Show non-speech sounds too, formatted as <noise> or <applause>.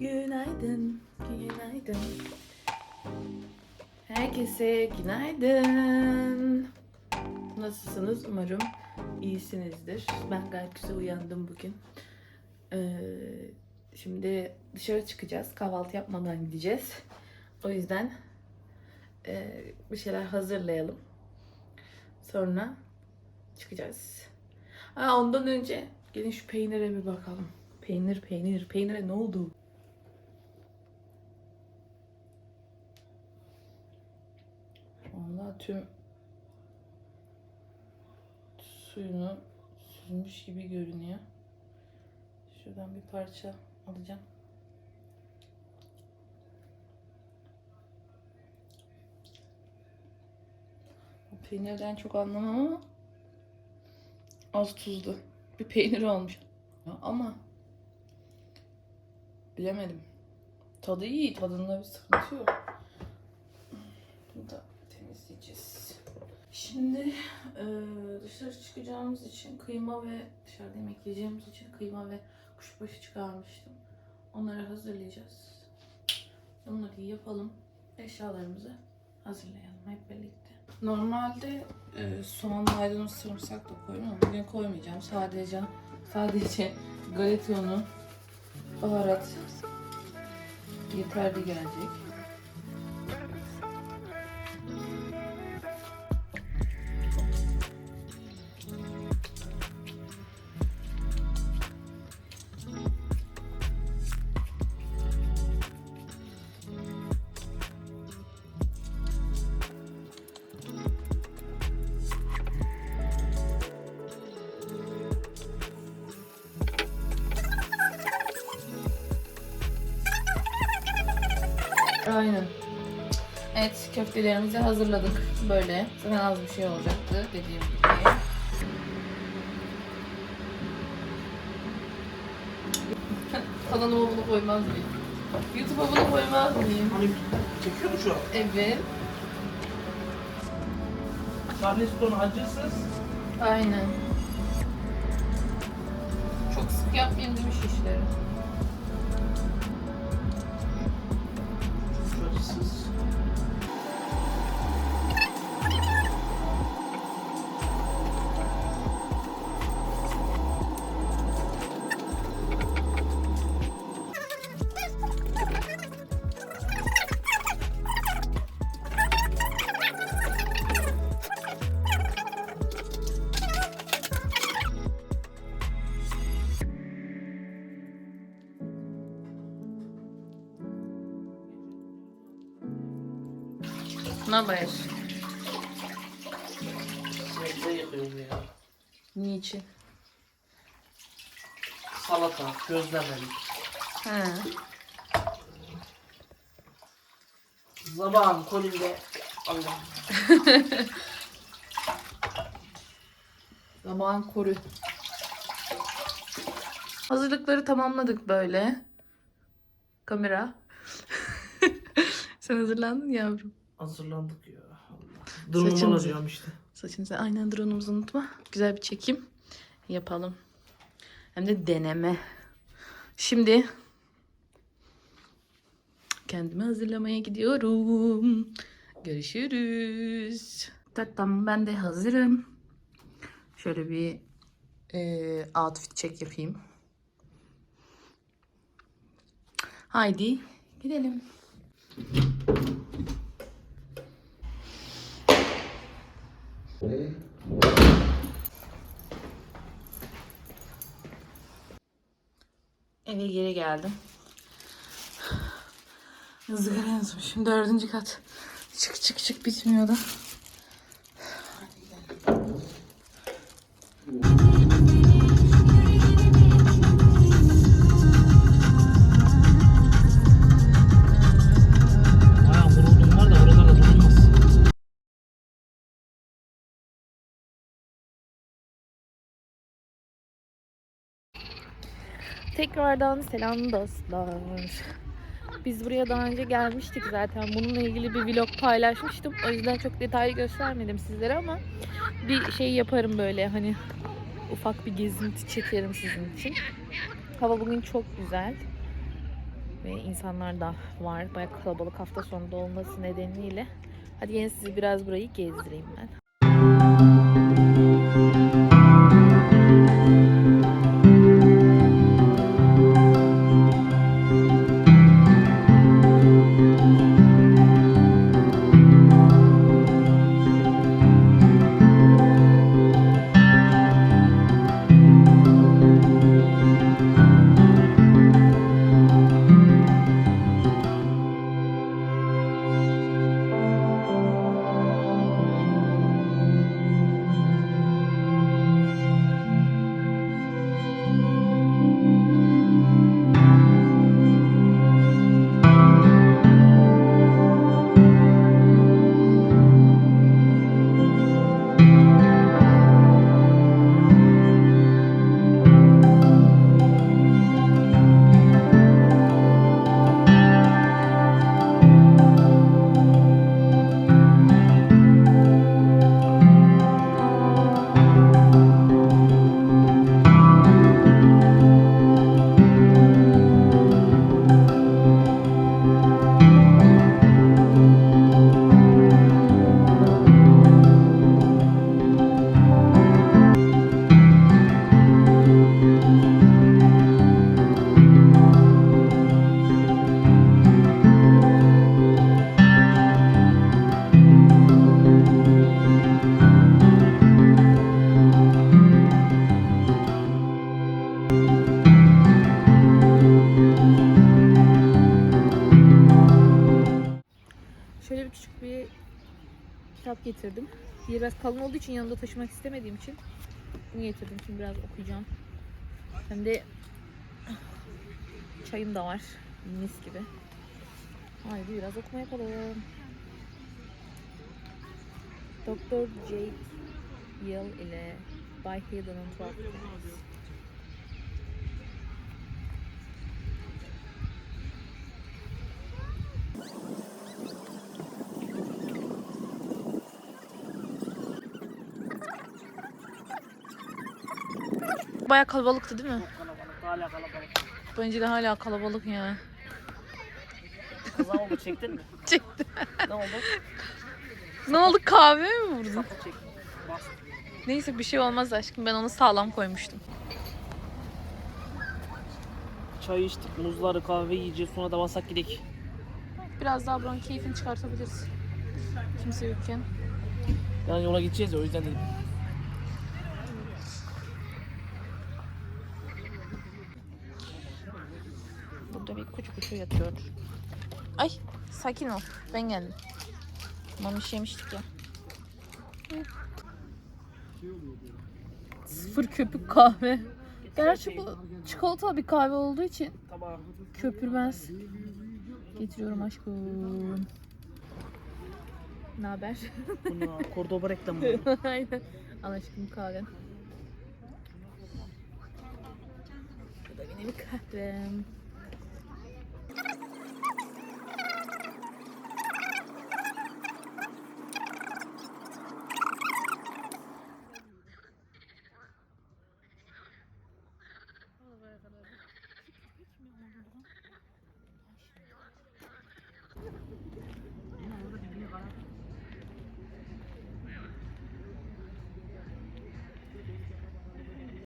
Günaydın, günaydın. Herkese günaydın. Nasılsınız? Umarım iyisinizdir. Ben gayet güzel uyandım bugün. Ee, şimdi dışarı çıkacağız. Kahvaltı yapmadan gideceğiz. O yüzden e, bir şeyler hazırlayalım. Sonra çıkacağız. Ha, ondan önce gelin şu peynire bir bakalım. Peynir, peynir, peynire ne oldu? Vallahi tüm suyunu süzmüş gibi görünüyor. Şuradan bir parça alacağım. Peynirden çok anlamam ama az tuzlu bir peynir olmuş. Ama bilemedim. Tadı iyi, tadında bir sıkıntı yok. Bunu da temizleyeceğiz. Şimdi e, dışarı çıkacağımız için kıyma ve dışarıda yemek yiyeceğimiz için kıyma ve kuşbaşı çıkarmıştım. Onları hazırlayacağız. Onları yapalım. Eşyalarımızı hazırlayalım hep birlikte. Normalde e, soğan, maydanoz, sarımsak da koyuyorum ama bugün koymayacağım. Sadece sadece galeta unu, baharat yeterli gelecek. Aynen. Evet köftelerimizi hazırladık böyle. Zaten az bir şey olacaktı dediğim gibi. <laughs> Kanalıma bunu koymaz mıyım? YouTube'a bunu koymaz mıyım? Hani çekiyor mu şu an? Evet. Charleston acısız. Aynen. Çok sık yapmayayım demiş işleri. Ne haber? Sinekleri yıkıyorum ya. Niçin? Salata, gözlemelik. He. Zabağın kolinde. Allah. <laughs> Zaman koru. Hazırlıkları tamamladık böyle. Kamera. <laughs> Sen hazırlandın yavrum. Hazırlandık ya. Allah. Durumum Saçımızı- olacağım işte. Saçınızı aynen drone'umuzu unutma. Güzel bir çekim yapalım. Hem de deneme. Şimdi kendimi hazırlamaya gidiyorum. Görüşürüz. Tamam ben de hazırım. Şöyle bir e, outfit check yapayım. Haydi gidelim. Eve geri geldim. Izgara yazmışım. Dördüncü kat. Çık çık çık bitmiyor Tekrardan selam dostlar. Biz buraya daha önce gelmiştik zaten. Bununla ilgili bir vlog paylaşmıştım. O yüzden çok detaylı göstermedim sizlere ama bir şey yaparım böyle hani ufak bir gezinti çekerim sizin için. Hava bugün çok güzel. Ve insanlar da var. Bayağı kalabalık hafta sonunda olması nedeniyle. Hadi yine sizi biraz burayı gezdireyim ben. Şöyle bir küçük bir kitap getirdim. Biraz kalın olduğu için yanımda taşımak istemediğim için bunu getirdim. Şimdi biraz okuyacağım. Hem de çayım da var. Mis gibi. Haydi biraz okuma yapalım. Doktor Jake Yale ile By Hidden and Baya kalabalıktı değil mi? Kalabalık hala kalabalık. Bence de hala kalabalık ya. Kaza oldu çektin mi? <laughs> Çektim. ne oldu? Ne oldu kahve mi vurdun? Neyse bir şey olmaz aşkım ben onu sağlam koymuştum. Çay içtik, muzları, kahve yiyeceğiz. Sonra da basak gidek. Biraz daha buranın keyfini çıkartabiliriz. Kimse yokken. Yani yola gideceğiz ya o yüzden dedim. Kuş kuşu yatıyor. Ay sakin ol ben geldim. Mamış yemiştik ya. Sıfır köpük kahve. Gerçi bu çikolatalı bir kahve olduğu için köpürmez. Getiriyorum aşkım. Ne haber? Bunu Cordoba reklamı. <laughs> Aynen. Al aşkım kahven. Bu da yine bir kahvem.